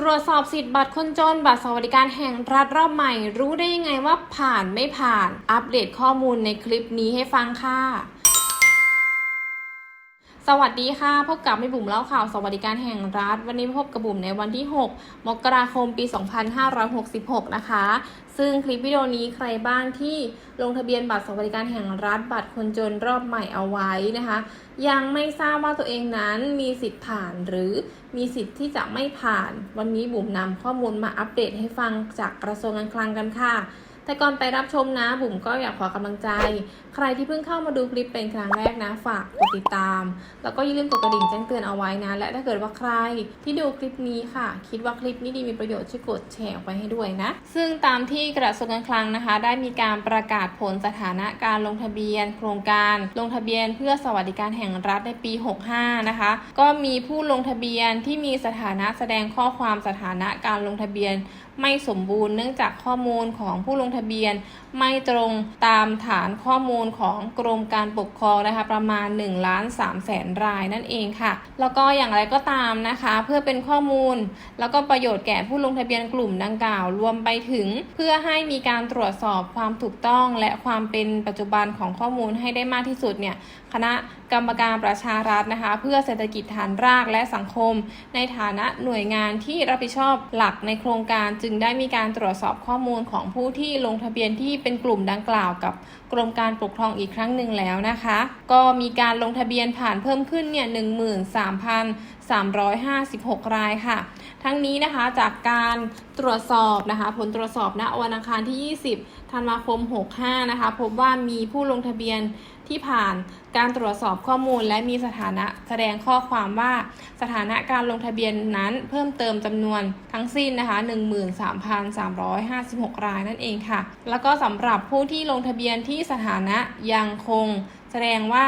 ตรวจสอบสิทธิ์บัตรคนจน บัตรสวัสดิการแห่งรัฐรอบใหม่ รู้ได้ยังไงว่าผ่านไม่ผ่าน อัปเดตข้อมูลในคลิปนี้ให้ฟังค่ะ สวัสดีค่ะ พบกับแม่บุ๋มเล่าข่าวสวัสดิการแห่งรัฐ วันนี้พบกับบุ๋มในวันที่ 6 มกราคมปี 2566 นะคะ ซึ่งคลิปวิดีโอนี้ใครบ้างที่ลงทะเบียนบัตรสวัสดิการแห่งรัฐ บัตรคนจนรอบใหม่เอาไว้นะคะ ยังไม่ทราบว่าตัวเองนั้นมีสิทธิ์ผ่านหรือมีสิทธิ์ที่จะไม่ผ่าน วันนี้บุ๋มนำข้อมูลมาอัปเดตให้ฟังจากกระทรวงการคลังกันค่ะ แต่ก่อนไปรับชมนะ บุ๋มก็อยากขอกำลังใจ ใครที่เพิ่งเข้ามาดูคลิปเป็นครั้งแรกนะ ฝากกดติดตาม แล้วก็อย่าลืมกดกระดิ่งแจ้งเตือนเอาไว้นะ และถ้าเกิดว่าใครที่ดูคลิปนี้ค่ะ คิดว่าคลิปนี้ดีมีประโยชน์ช่วยกดแชร์ออกไปให้ด้วยนะ ซึ่งตามที่กระทรวงการคลังนะคะ ได้มีการประกาศผลสถานะการลงทะเบียน โครงการลงทะเบียนเพื่อสวัสดิการแห่งรัฐในปี 65 นะคะ ก็มีผู้ลงทะเบียนที่มีสถานะแสดงข้อความสถานะการลงทะเบียน ไม่สมบูรณ์เนื่องจากข้อมูลของผู้ลงทะเบียน ไม่ตรงตามฐานข้อมูลของกรมการปกครองนะคะประมาณ1ล้าน3แสนรายนั่นเองค่ะ แล้วก็อย่างไรก็ตามนะคะ เพื่อเป็นข้อมูล แล้วก็ประโยชน์แก่ผู้ลงทะเบียนกลุ่มดังกล่าวรวมไปถึง เพื่อให้มีการตรวจสอบความถูกต้อง และความเป็นปัจจุบันของข้อมูลให้ได้มากที่สุดเนี่ยคณะกรรมการประชารัฐนะคะ เพื่อเศรษฐกิจฐานรากและสังคม ในฐานะหน่วยงานที่รับผิดชอบหลักในโครงการจึงได้มีการตรวจสอบข้อมูลของผู้ที่ลงทะเบียนที่เป็นกลุ่มดังกล่าวกับกรมการปกครองอีกครั้งหนึ่งแล้วนะคะ ก็มีการลงทะเบียนผ่านเพิ่มขึ้นเนี่ย13,356รายค่ะ ทั้งนี้นะคะจากการตรวจสอบนะคะ ผลตรวจสอบณวันอังคารที่ 20 ธันวาคม 65 นะคะ พบว่ามีผู้ลงทะเบียนที่ผ่านการตรวจสอบข้อมูล และมีสถานะแสดงข้อความว่าสถานะการลงทะเบียนนั้นเพิ่มเติมจำนวนทั้งสิ้นนะคะ 13,356 รายนั่นเองค่ะ แล้วก็สำหรับผู้ที่ลงทะเบียนที่สถานะยังคงแสดงว่า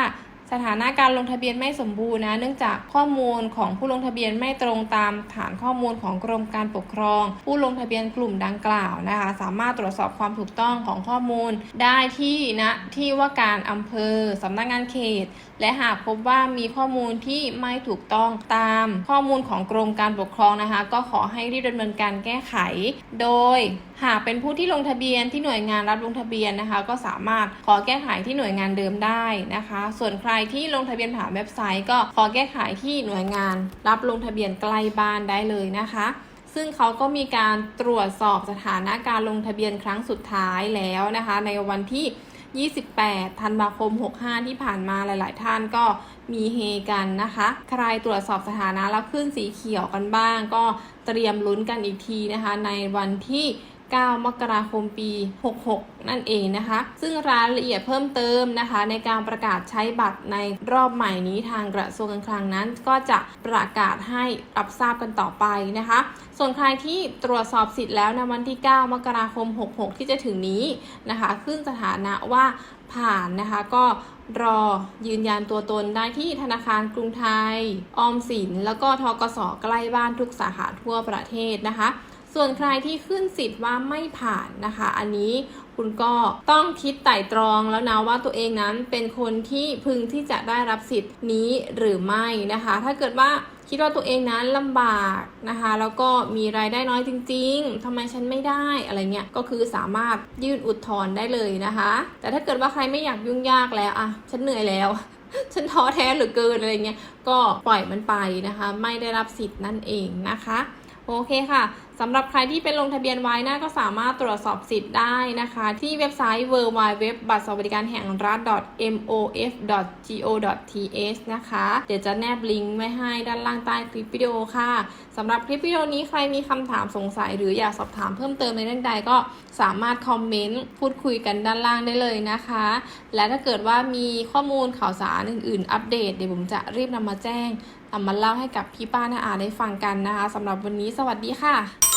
สถานะการลงทะเบียนไม่สมบูรณ์นะ เนื่องจากข้อมูลของผู้ลงทะเบียนไม่ตรงตามฐานข้อมูลของกรมการปกครอง ผู้ลงทะเบียนกลุ่มดังกล่าวนะคะ สามารถตรวจสอบความถูกต้องของข้อมูล ได้ที่ณที่ว่าการอำเภอสำนักงานเขต และหากพบว่ามีข้อมูลที่ไม่ถูกต้องตามข้อมูลของกรมการปกครองนะคะ ก็ขอให้รีบดำเนินการแก้ไข โดยหากเป็นผู้ที่ลงทะเบียนที่หน่วยงานรับลงทะเบียนนะคะ ก็สามารถขอแก้ไขที่หน่วยงานเดิมได้นะคะ ส่วนใครที่ลงทะเบียนผ่านเว็บไซต์ ก็ขอแก้ไขที่หน่วยงาน รับลงทะเบียนใกล้บ้านได้เลยนะคะ ซึ่งเขาก็มีการตรวจสอบสถานะการลงทะเบียนครั้งสุดท้ายแล้วนะคะ ในวันที่ 28 ธันวาคม 65 ที่ผ่านมาหลาย ๆ ท่านก็มีเฮกันนะคะ ใครตรวจสอบสถานะแล้วขึ้นสีเขียวกันบ้าง ก็เตรียมลุ้นกันอีกทีนะคะ ในวันที่ 9 มกราคมปี 66 นั่นเองนะคะ ซึ่งรายละเอียดเพิ่มเติมนะคะ ในการประกาศใช้บัตรในรอบใหม่นี้ทางกระทรวงการคลังนั้น ก็จะประกาศให้รับทราบกันต่อไปนะคะ ส่วนใครที่ตรวจสอบสิทธิ์แล้วในวันที่ 9 มกราคม 66 ที่จะถึงนี้นะคะขึ้นสถานะว่าผ่านนะคะก็รอยืนยันตัวตนได้ที่ธนาคารกรุงไทย ออมสิน แล้วก็ทกสใกล้บ้านทุกสาขาทั่วประเทศนะคะ ส่วนใครที่ขึ้นสิทธิ์ว่าไม่ผ่านนะคะ อันนี้คุณก็ต้องคิดไต่ตรองแล้วนะว่าตัวเองนั้นเป็นคนที่พึงที่จะได้รับสิทธิ์นี้หรือไม่นะคะ ถ้าเกิดว่าคิดว่าตัวเองนั้นลำบากนะคะ แล้วก็มีรายได้น้อยจริง ๆทำไมฉันไม่ได้อะไรเงี้ยก็คือสามารถยื่นอุทธรณ์ได้เลยนะคะ แต่ถ้าเกิดว่าใครไม่อยากยุ่งยากแล้วอะฉันเหนื่อยแล้วฉันท้อแท้เหลือเกินอะไรเงี้ยก็ปล่อยมันไปนะคะ ไม่ได้รับสิทธิ์นั่นเองนะคะ โอเคค่ะสำหรับใครที่เป็นลงทะเบียนไว้นะก็สามารถตรวจสอบสิทธิ์ได้นะคะ ที่เว็บไซต์ www บัตรสวัสดิการแห่งรัฐ mof.go.th นะคะ เดี๋ยวจะแนบลิงก์ไว้ให้ด้านล่างใต้คลิปวิดีโอค่ะสำหรับคลิปวิดีโอนี้ใครมีคำถามสงสัย หรืออยากสอบถามเพิ่มเติมในเรื่องใดก็สามารถคอมเมนต์พูดคุยกันด้านล่างได้เลยนะคะ และถ้าเกิดว่ามีข้อมูลข่าวสารอื่น ๆ อัปเดตเดี๋ยวผมจะรีบนำมาแจ้งนำมาเล่าให้กับพี่ป้าน้าอาได้ฟังกันนะคะสำหรับวันนี้สวัสดีค่ะ